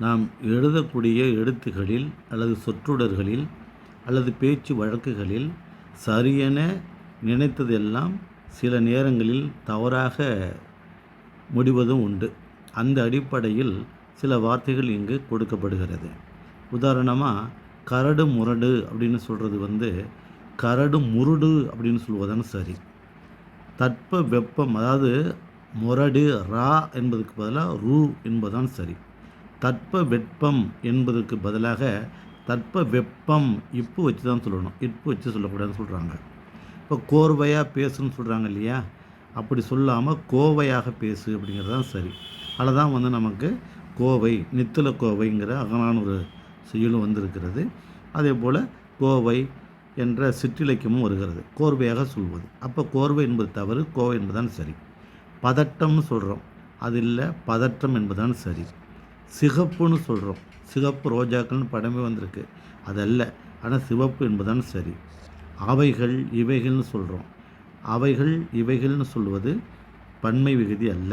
நாம் எழுதக்கூடிய எழுத்துகளில் அல்லது சொற்றொடர்களில் அல்லது பேச்சு வழக்குகளில் சரியென நினைத்ததெல்லாம் சில நேரங்களில் தவறாக முடிவதும் உண்டு. அந்த அடிப்படையில் சில வார்த்தைகள் இங்கு கொடுக்கப்படுகிறது. உதாரணமாக கரடு முரடு அப்படின்னு சொல்கிறது வந்து கரடு முருடு அப்படின்னு சொல்வதான சரி. தட்ப வெப்பம் அதாவது முரடு ரா என்பதுக்கு பதிலாக ரூ என்பதுதான் சரி. தட்ப வெப்பம் என்பதற்கு பதிலாக தட்ப வெப்பம் இப்பு வச்சு தான் சொல்லணும். இப்பு வச்சு சொல்லக்கூடாதுன்னு சொல்கிறாங்க இப்போ கோர்வையாக பேசுன்னு சொல்கிறாங்க இல்லையா? அப்படி சொல்லாமல் கோவையாக பேசு அப்படிங்கிறது தான் சரி. அதில் தான் வந்து நமக்கு கோவை நித்தில கோவைங்கிற அகனான ஒரு செயலும் வந்திருக்கிறது. அதே போல் கோவை என்ற சிற்றிலக்கியமும் வருகிறது. கோர்வையாக சொல்வது. அப்போ கோர்வை என்பது தவறு கோவை என்பதுதான் சரி. பதட்டம்னு சொல்கிறோம் அது இல்லை பதற்றம் என்பதுதான் சரி. சிகப்புன்னு சொல்கிறோம் சிகப்பு ரோஜாக்கள்னு படமே வந்திருக்கு. அதல்ல. ஆனால் சிவப்பு என்பதுதான் சரி. அவைகள் இவைகள்னு சொல்கிறோம் அவைகள் இவைகள்னு சொல்வது பன்மை விகுதி அல்ல.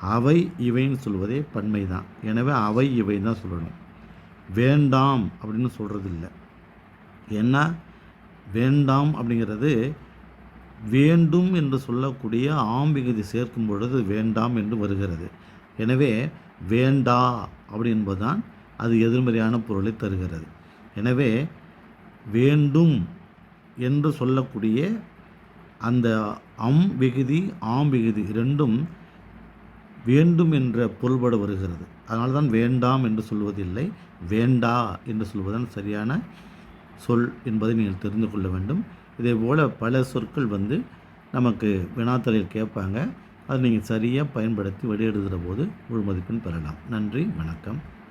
அவை இவைன்னு சொல்வதே பன்மை தான். எனவே அவை இவை தான் சொல்லணும். வேண்டாம் அப்படின்னு சொல்கிறது இல்லை ஏன்னா வேண்டாம் அப்படிங்கிறது வேண்டும் என்று சொல்லக்கூடிய ஆம் விகுதி சேர்க்கும் பொழுது வேண்டாம் என்று வருகிறது. எனவே வேண்டா அப்படி என்பதுதான் அது எதிர்மறையான பொருளை தருகிறது. எனவே வேண்டும் என்று சொல்லக்கூடிய அந்த அம் விகுதி ஆம் விகுதி ரெண்டும் வேண்டும் என்ற பொருள்பட வருகிறது. அதனால் தான் வேண்டாம் என்று சொல்வதில்லை வேண்டா என்று சொல்வதுதான் சரியான சொல் என்பதை நீங்கள் தெரிந்து கொள்ள வேண்டும். இதே போல் பல சொற்கள் வந்து நமக்கு வினாத்தலையில் கேட்பாங்க. அதை நீங்கள் சரியாக பயன்படுத்தி வெளியிடுகிற போது முழு மதிப்பெண் பெறலாம். நன்றி வணக்கம்.